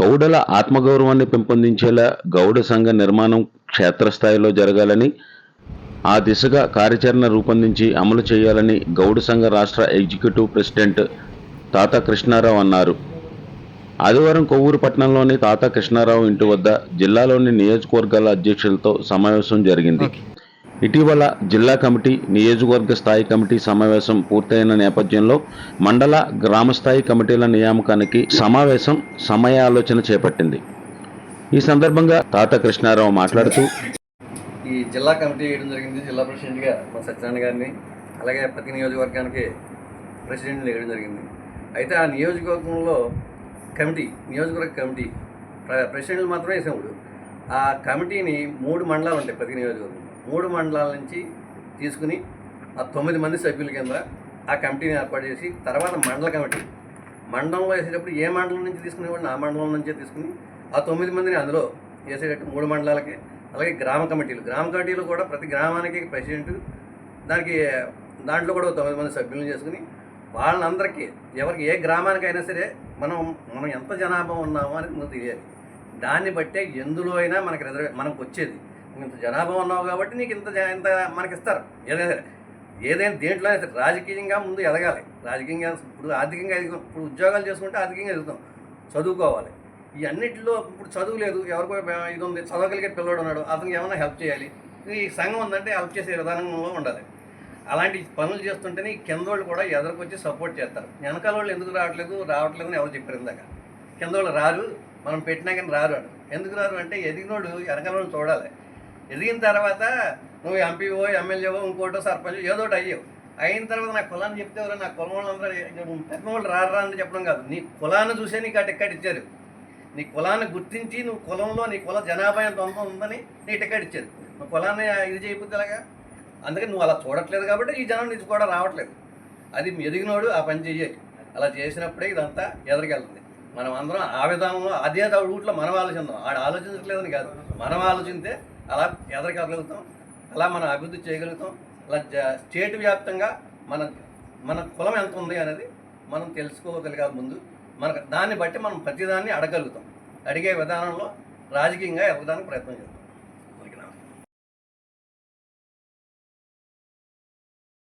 గౌడల ఆత్మగౌరవాన్ని పెంపొందించేలా గౌడ సంఘ నిర్మాణం క్షేత్రస్థాయిలో జరగాలని ఆ దిశగా కార్యాచరణ రూపొందించి అమలు చేయాలని గౌడ సంఘ రాష్ట్ర ఎగ్జిక్యూటివ్ ప్రెసిడెంట్ తాత కృష్ణారావు అన్నారు. ఆదివారం కొవ్వూరు పట్టణంలోని తాత కృష్ణారావు ఇంటి వద్ద జిల్లాలోని నియోజకవర్గాల అధ్యక్షులతో సమావేశం జరిగింది. ఇటీవల జిల్లా కమిటీ నియోజకవర్గ స్థాయి కమిటీ సమావేశం పూర్తయిన నేపథ్యంలో మండల గ్రామ స్థాయి కమిటీల నియామకానికి సమావేశం సమయాలోచన చేపట్టింది. ఈ సందర్భంగా తాత కృష్ణారావు మాట్లాడుతూ ఈ జిల్లా కమిటీ వేయడం జరిగింది. జిల్లా ప్రెసిడెంట్గా మా సత్యనారాయణ గారిని అలాగే ప్రతి నియోజకవర్గానికి ప్రెసిడెంట్ని వేయడం జరిగింది. అయితే ఆ నియోజకవర్గంలో కమిటీ నియోజకవర్గ కమిటీ ప్ర- ప్రెసిడెంట్లు మాత్రమే వేసాము ఆ కమిటీని మూడు మండలాలు ఉంటాయి ప్రతి నియోజకవర్గం మూడు మండలాల నుంచి తీసుకుని ఆ తొమ్మిది మంది సభ్యుల కింద ఆ కమిటీని ఏర్పాటు చేసి తర్వాత మండల కమిటీ. మండలంలో వేసేటప్పుడు ఏ మండలం నుంచి తీసుకునేవాడిని? ఆ మండలం నుంచే తీసుకుని ఆ తొమ్మిది మందిని అందులో వేసేటట్టు మూడు మండలాలకి అలాగే గ్రామ కమిటీలు. గ్రామ కమిటీలు కూడా ప్రతి గ్రామానికి ప్రెసిడెంట్ దానికి దాంట్లో కూడా తొమ్మిది మంది సభ్యులను చేసుకుని వాళ్ళందరికీ ఎవరికి ఏ గ్రామానికి అయినా సరే మనం మనం ఎంత జనాభా ఉన్నామో అనేది తెలియాలి. దాన్ని బట్టే ఎందులో అయినా మనకి రిజర్వే మనకు వచ్చేది. ఇంత జనాభా ఉన్నావు కాబట్టి నీకు ఇంత ఇంత మనకి ఇస్తారు ఏదైనా సరే. ఏదైనా దేంట్లో అయితే రాజకీయంగా ముందు ఎదగాలి. రాజకీయంగా ఇప్పుడు ఆర్థికంగా ఎదుగు ఇప్పుడు ఉద్యోగాలు చేసుకుంటే ఆర్థికంగా ఎదుగుతాం. చదువుకోవాలి. ఈ అన్నింటిలో ఇప్పుడు చదువు లేదు. ఎవరికో ఇది ఉంది. చదవగలిగే పిల్లడు ఉన్నాడు. అతనికి ఏమైనా హెల్ప్ చేయాలి. ఈ సంఘం ఉందంటే హెల్ప్ చేసే విధానంలో ఉండాలి. అలాంటి పనులు చేస్తుంటేనే ఈ కింద వాళ్ళు కూడా ఎదరికొచ్చి సపోర్ట్ చేస్తారు. వెనకాల వాళ్ళు ఎందుకు రావట్లేదు? రావట్లేదు అని ఎవరు చెప్పారు ఇందాక? కింద వాళ్ళు రారు. మనం పెట్టినా కానీ రారు ఎందుకు రారు అంటే ఎదిగినోడు వెనకాల వాళ్ళు చూడాలి. ఎదిగిన తర్వాత నువ్వు ఎంపీఓ ఎమ్మెల్యేవో ఇంకోటో సర్పంచ్ ఏదో ఒకటి అయ్యావు. అయిన తర్వాత నా కులాన్ని చెప్తే ఎవరో? నా కులం వాళ్ళందరూ పెద్ద వాళ్ళు రారా అని చెప్పడం కాదు. నీ కులాన్ని చూసే నీకు ఆ టికెట్ ఇచ్చారు. నీ కులాన్ని గుర్తించి నువ్వు కులంలో నీ కుల జనాభా ఎంత ఉందని నీ టికెట్ ఇచ్చారు. నువ్వు కులాన్ని ఇది చేయకపోతే ఎలాగా? అందుకని నువ్వు అలా చూడట్లేదు కాబట్టి ఈ జనం నీకు కూడా రావట్లేదు. అది ఎదిగినోడు ఆ పని చెయ్యాలి అలా చేసినప్పుడే ఇదంతా ఎదరికెళ్తుంది. మనం అందరం ఆ విధానంలో అదే రూట్లో మనం ఆలోచిద్దాం. ఆడ ఆలోచించట్లేదని కాదు. మనం ఆలోచిస్తే అలా ఎదరగలుగుతాం అలా మనం అభివృద్ధి చేయగలుగుతాం అలా స్టేట్ వ్యాప్తంగా మన మన కులం ఎంత ఉంది అనేది మనం తెలుసుకోగలిగాలి ముందు మనకు దాన్ని బట్టి మనం ప్రతిదాన్ని అడగలుగుతాం. అడిగే విధానంలో రాజకీయంగా ఎదగడానికి ప్రయత్నం చేస్తాం.